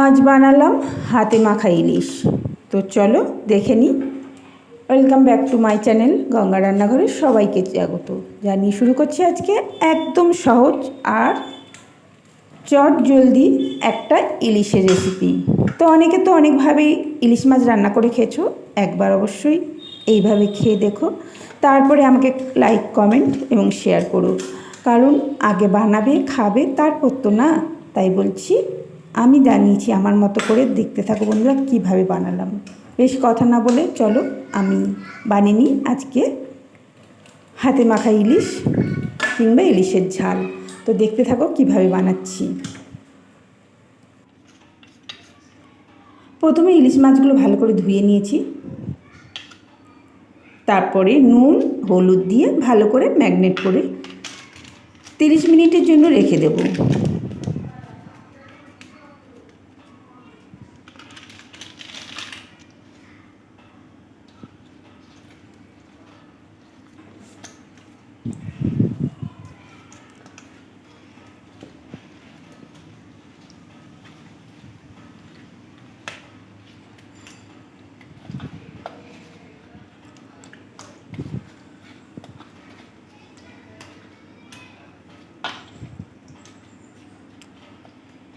আজ বানালাম হাতে মাখা ইলিশ। তো চলো দেখে নিই welcome back to my channel Ganga রান্নাঘরে সবাইকে স্বাগত। জানিয়ে শুরু করছি আজকে একদম সহজ আর চট জলদি একটা ইলিশের রেসিপি তো অনেকে তো অনেকভাবেই ইলিশ মাছ রান্না করে খেয়েছো, একবার অবশ্যই এইভাবে খেয়ে দেখো। তারপরে আমাকে লাইক কমেন্ট এবং শেয়ার করো। কারণ আগে বানাবে, খাবে, তারপর তো না, তাই বলছি আমি জানিয়েছি আমার মতো করে দেখতে থাকো বন্ধুরা, কীভাবে বানালাম। বেশ কথা না বলে চলো আমি বানিয়ে নিই আজকে হাতে মাখা ইলিশ কিংবা ইলিশের ঝাল। তো দেখতে থাকো কীভাবে বানাচ্ছি। প্রথমে ইলিশ মাছগুলো ভালো করে ধুয়ে নিয়েছি। তারপরে নুন, হলুদ দিয়ে ভালো করে ম্যাগনেট করে তিরিশ মিনিটের জন্য রেখে দেব।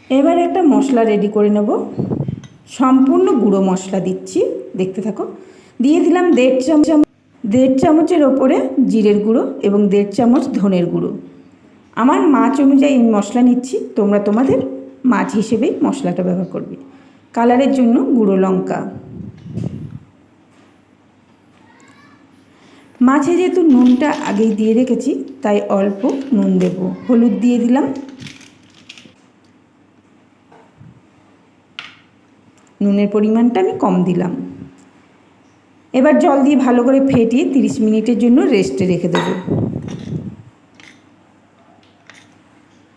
এবার একটা মশলা রেডি করে নেব। সম্পূর্ণ গুঁড়ো মশলা দিচ্ছি, দেখতে থাকো। দিয়ে দিলাম দেড় চামচ, দেড় চামচের ওপরে জিরের গুঁড়ো এবং দেড় চামচ ধনের গুঁড়ো। আমার মাছ অনুযায়ী মশলা নিচ্ছি, তোমরা তোমাদের মাছ হিসেবেই মশলাটা ব্যবহার করবে। কালারের জন্য গুঁড়ো লঙ্কা। মাছে যেহেতু নুনটা আগেই দিয়ে রেখেছি, তাই অল্প নুন দেব। হলুদ দিয়ে দিলাম। নুনের পরিমাণটা আমি কম দিলাম। এবার জল দিয়ে ভালো করে ফেটিয়ে তিরিশ মিনিটের জন্য রেস্টে রেখে দেবো।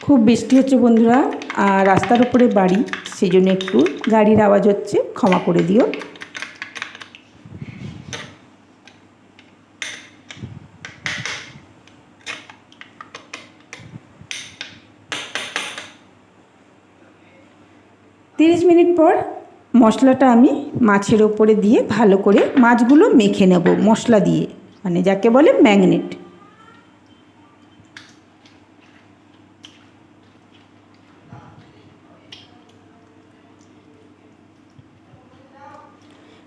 খুব বৃষ্টি হচ্ছে বন্ধুরা, আর রাস্তার উপরে বাড়ি সেই জন্য একটু গাড়ির আওয়াজ হচ্ছে, ক্ষমা করে দিও। তিরিশ মিনিট পর মশলাটা আমি মাছের ওপরে দিয়ে ভালো করে মাছগুলো মেখে নেব মশলা দিয়ে মানে যাকে বলে ম্যাগনেট।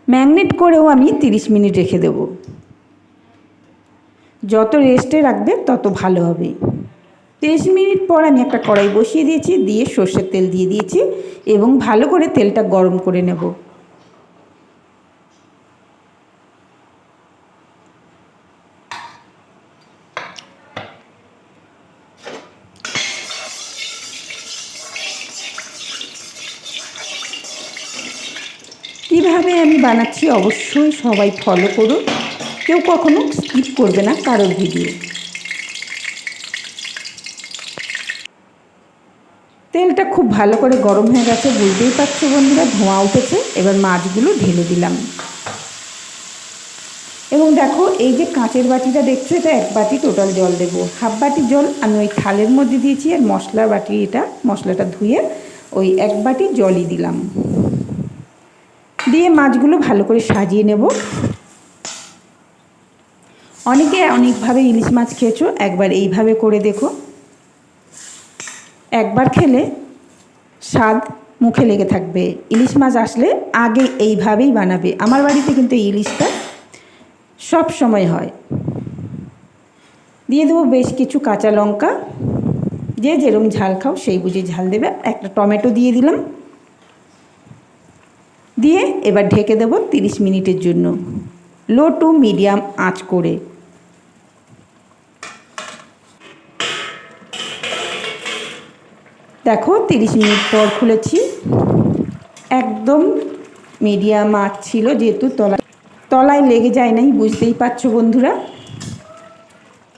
ম্যাগনেট করেও আমি তিরিশ মিনিট রেখে দেব। যত রেস্টে রাখবে তত ভালো হবে। তিরিশ মিনিট পর আমি একটা কড়াই বসিয়ে দিয়েছি, দিয়ে সর্ষের তেল দিয়ে দিয়েছি এবং ভালো করে তেলটা গরম করে নেব। কীভাবে আমি বানাচ্ছি অবশ্যই সবাই ফলো করুন। কেউ কখনো স্কিপ করবে না কারোর ভিডিও তেলটা খুব ভালো করে গরম হয়ে গেছে, বুঝতেই পারছ বন্ধুরা, ধোঁয়া উঠেছে, এবার মাছগুলো ঢেলে দিলাম। এবং দেখো, এই যে কাঁচের বাটিটা দেখছ, এটা এক বাটি টোটাল জল দেবো। হাফ বাটি জল আমি ওই থালের মধ্যে দিয়েছি, আর মশলার বাটি এটা, মশলাটা ধুয়ে ওই এক বাটি জলই দিলাম। দিয়ে মাছগুলো ভালো করে সাজিয়ে নেব। অনেকে অনেকভাবে ইলিশ মাছ খেয়েছো, একবার এইভাবে করে দেখো। একবার খেলে স্বাদ মুখে লেগে থাকবে। ইলিশ মাছ আসলে আগে এইভাবেই বানাবে। আমার বাড়িতে কিন্তু ইলিশটা সব সময় হয়। দিয়ে দেবো বেশ কিছু কাঁচা লঙ্কা। যে যেরম ঝাল খাও সেই বুঝে ঝাল দেবে। একটা টমেটো দিয়ে দিলাম। দিয়ে এবার ঢেকে দেবো তিরিশ মিনিটের জন্য। লো টু মিডিয়াম আঁচ করে। দেখো, তিরিশ মিনিট পর খুলেছি। একদম মিডিয়াম আঁচ ছিল যেহেতু তলায় তলায় লেগে যায় নাই, বুঝতেই পারছ বন্ধুরা।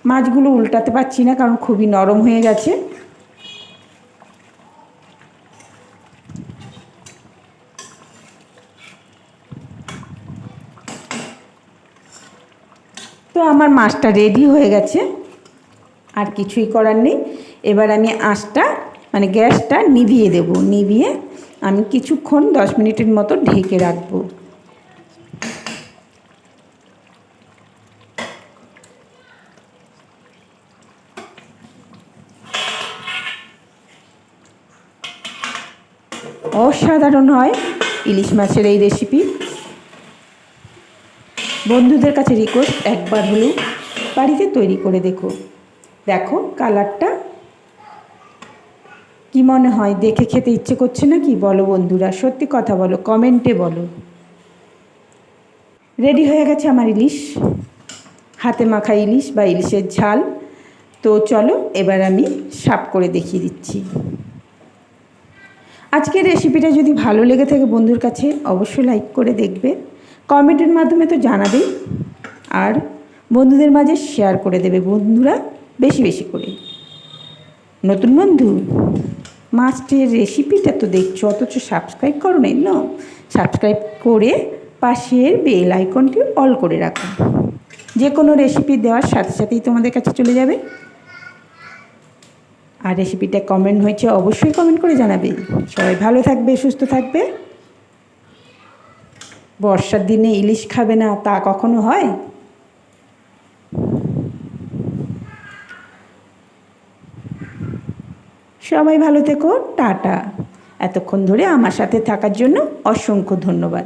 মাছগুলো উল্টাতে পারছি না, কারণ খুবই নরম হয়ে গেছে। তো আমার মাছটা রেডি হয়ে গেছে। আর কিছুই করার নেই। এবার আমি আঁচটা মানে গ্যাসটা নিভিয়ে দেব। নিভিয়ে আমি কিছুক্ষণ দশ মিনিটের মতো ঢেকে রাখব। অসাধারণ হয় ইলিশ মাছের এই রেসিপি বন্ধুদের কাছে রিকোয়েস্ট একবার হলেও বাড়িতে তৈরি করে দেখো। দেখো কালারটা কি মনে হয়? দেখে খেতে ইচ্ছে করছে না কি বলো বন্ধুরা, সত্যি কথা বলো, কমেন্টে বলো। রেডি হয়ে গেছে আমার ইলিশ। হাতে মাখা ইলিশ বা ইলিশের ঝাল। তো চলো, এবার আমি সাপ করে দেখিয়ে দিচ্ছি। আজকের রেসিপিটা যদি ভালো লেগে থাকে বন্ধুর কাছে, অবশ্যই লাইক করে দেখবে। কমেন্টের মাধ্যমে তো জানাবেই আর বন্ধুদের মাঝে শেয়ার করে দেবে বন্ধুরা, বেশি বেশি করে। নতুন বন্ধু। মাছটির রেসিপিটা তো দেখছ, অথচ সাবস্ক্রাইব করো নাই ন সাবস্ক্রাইব করে পাশের বেল আইকনটি অল করে রাখো। যে কোনো রেসিপি দেওয়ার সাথে সাথেই তোমাদের কাছে চলে যাবে। আর রেসিপিটা কমেন্ট হয়েছে অবশ্যই কমেন্ট করে জানাবে। সবাই ভালো থাকবে, সুস্থ থাকবে। বর্ষার দিনে ইলিশ খাবে না তা কখনো হয়? সবাই ভালো থেকো টাটা। এতক্ষণ ধরে আমার সাথে থাকার জন্য অসংখ্য ধন্যবাদ।